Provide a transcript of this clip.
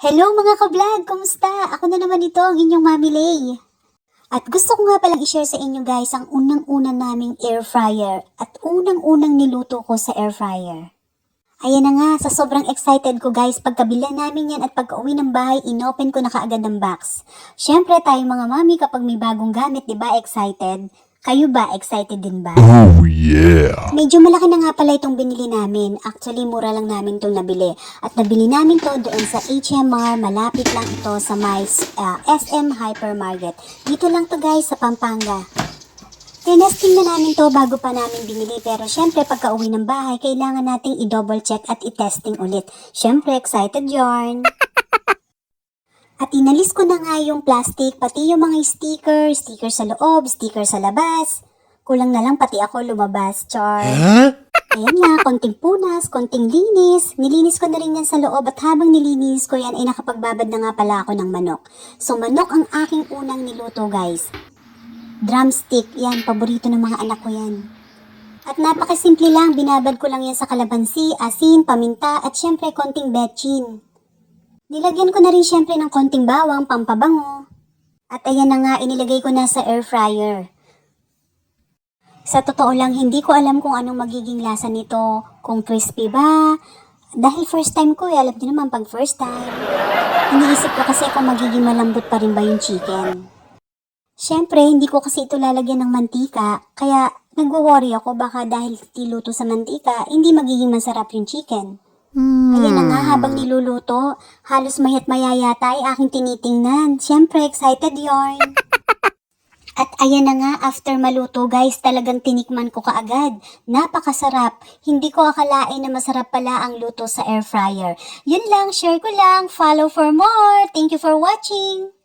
Hello mga ka-vlog! Kumusta? Ako na naman ito, ang inyong Mami Lay. At gusto ko nga palang i-share sa inyo guys ang unang-unang naming air fryer at unang-unang niluto ko sa air fryer. Ayan na nga, sa sobrang excited ko guys, pagkabila namin yan at pagka-uwi ng bahay, inopen ko na kaagad ng box. Siyempre tayong mga mami kapag may bagong gamit, di ba excited? Kayo ba, excited din ba? Oh yeah. Medyo malaki na nga pala itong binili namin. Actually, mura lang namin itong nabili. At nabili namin to doon sa HMR. Malapit lang ito sa may ah, SM Hypermarket. Dito lang to guys sa Pampanga. Tinesting na namin to bago pa namin binili. Pero syempre, pagka uwi ng bahay, kailangan nating i-double check at i-testing ulit. Syempre, excited yarn. Inalis ko na nga yung plastic, pati yung mga sticker, sticker sa loob, sticker sa labas. Kulang na lang pati ako lumabas, char. Huh? Ayan nga, konting punas, konting linis. Nilinis ko na rin yan sa loob at habang nilinis ko yan ay nakapagbabad na nga pala ako ng manok. So manok ang aking unang niluto guys. Drumstick, yan, paborito ng mga anak ko yan. At napakasimple lang, binabad ko lang yan sa kalabansi, asin, paminta, at syempre konting betchin. Nilagyan ko na rin syempre ng konting bawang, pampabango. At ayan na nga, inilagay ko na sa air fryer. Sa totoo lang, hindi ko alam kung anong magiging lasa nito. Kung crispy ba. Dahil first time ko, eh, alam niyo naman pag first time. Iniisip ko kasi kung magiging malambot pa rin ba yung chicken. Siyempre, hindi ko kasi ito lalagyan ng mantika, kaya nagwo-worry ako baka dahil tiluto sa mantika, hindi magiging masarap yung chicken. Ayan na nga, habang niluluto, halos mayat mayayata ay aking tinitingnan. Siyempre, excited yarn. At ayan na nga, after maluto guys, talagang tinikman ko kaagad. Napakasarap. Hindi ko akalain na masarap pala ang luto sa air fryer. Yun lang, share ko lang. Follow for more. Thank you for watching.